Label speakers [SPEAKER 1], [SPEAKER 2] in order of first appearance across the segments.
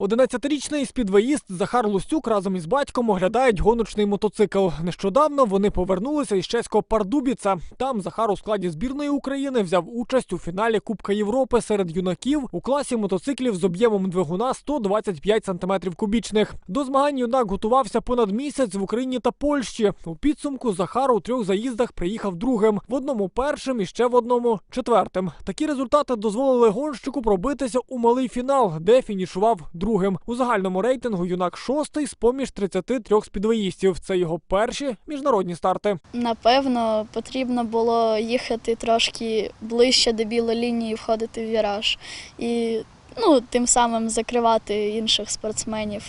[SPEAKER 1] 11-річний спідвеїст Захар Лустюк разом із батьком оглядають гоночний мотоцикл. Нещодавно вони повернулися із чеського Пардубіца. Там Захар у складі збірної України взяв участь у фіналі Кубка Європи серед юнаків у класі мотоциклів з об'ємом двигуна 125 см кубічних. До змагань юнак готувався понад місяць в Україні та Польщі. У підсумку Захар у трьох заїздах приїхав другим, в одному першим і ще в одному четвертим. Такі результати дозволили гонщику пробитися у малий фінал, де фінішував другим. У загальному рейтингу юнак шостий з поміж 33 спідвеїстів. Це його перші міжнародні старти.
[SPEAKER 2] Напевно, потрібно було їхати трошки ближче до білої лінії, входити в віраж і ну, тим самим закривати інших спортсменів.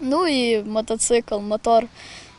[SPEAKER 2] Ну і мотоцикл, мотор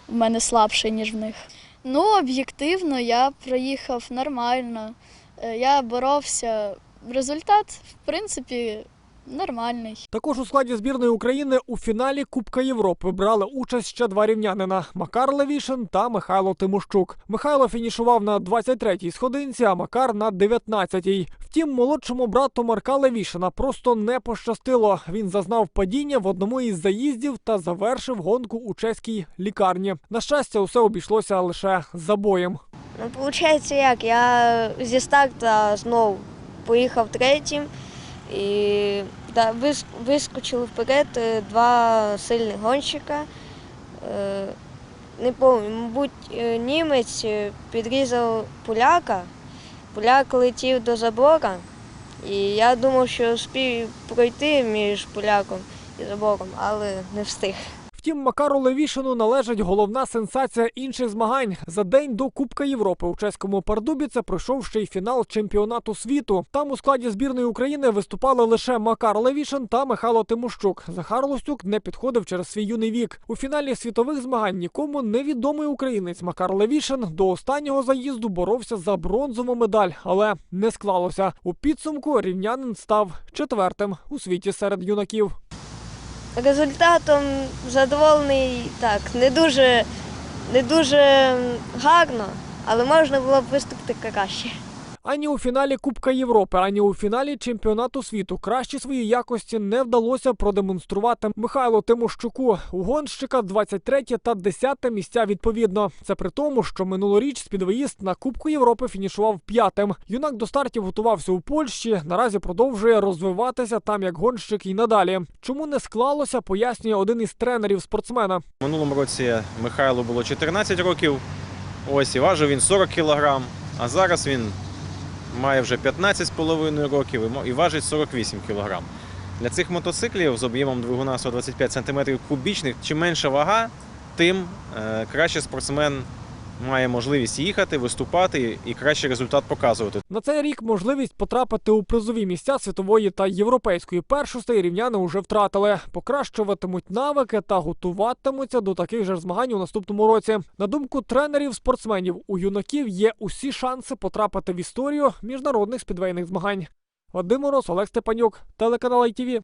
[SPEAKER 2] в мене слабший, ніж в них. Ну, об'єктивно, я проїхав нормально. Е, Я боровся. Результат, в принципі, нормальний.
[SPEAKER 1] Також у складі збірної України у фіналі Кубка Європи брали участь ще два рівнянина Макар Левішин та Михайло Тимощук. Михайло фінішував на 23-й сходинці, а Макар на 19-й. Втім, молодшому брату Марка Левішина просто не пощастило. Він зазнав падіння в одному із заїздів та завершив гонку у чеській лікарні. На щастя, усе обійшлося лише забоєм.
[SPEAKER 3] Ну, виходить, як я зі старта знов поїхав третім і да, вискочили вперед е, два сильних гонщика. Е, Не пам'ятаю, мабуть, е, німець підрізав поляка. Поляк летів до забора, і я думав, що спів пройти між поляком і забором, але не встиг.
[SPEAKER 1] Втім, Макару Левішину належить головна сенсація інших змагань. За день до Кубка Європи у чеському Пардубіце пройшов ще й фінал чемпіонату світу. Там у складі збірної України виступали лише Макар Левішин та Михайло Тимощук. Захар Лостюк не підходив через свій юний вік. У фіналі світових змагань нікому невідомий українець Макар Левішин до останнього заїзду боровся за бронзову медаль, але не склалося. У підсумку рівнянин став четвертим у світі серед юнаків.
[SPEAKER 3] Результатом задоволений так, не дуже, не дуже гарно, але можна було б виступити краще.
[SPEAKER 1] Ані у фіналі Кубка Європи, ані у фіналі чемпіонату світу кращі свої якості не вдалося продемонструвати Михайлу Тимощуку. У гонщика 23 та 10 місця відповідно. Це при тому, що минулоріч спідвоїзд на Кубку Європи фінішував п'ятим. Юнак до стартів готувався у Польщі. Наразі продовжує розвиватися там як гонщик і надалі. Чому не склалося, пояснює один із тренерів спортсмена.
[SPEAKER 4] Минулому році Михайлу було 14 років. Ось і важив він 40 кілограм, а зараз він має вже 15,5 років і важить 48 кілограм. Для цих мотоциклів з об'ємом двигуна 125 см кубічних, чим менша вага, тим е, краще спортсмен має можливість їхати, виступати і кращий результат показувати.
[SPEAKER 1] На цей рік можливість потрапити у призові місця світової та європейської першостей рівняни уже втратили. Покращуватимуть навики та готуватимуться до таких же змагань у наступному році. На думку тренерів спортсменів, у юнаків є усі шанси потрапити в історію міжнародних спідвейних змагань. Вадим Мороз, Олег Степанюк, телеканал ITV.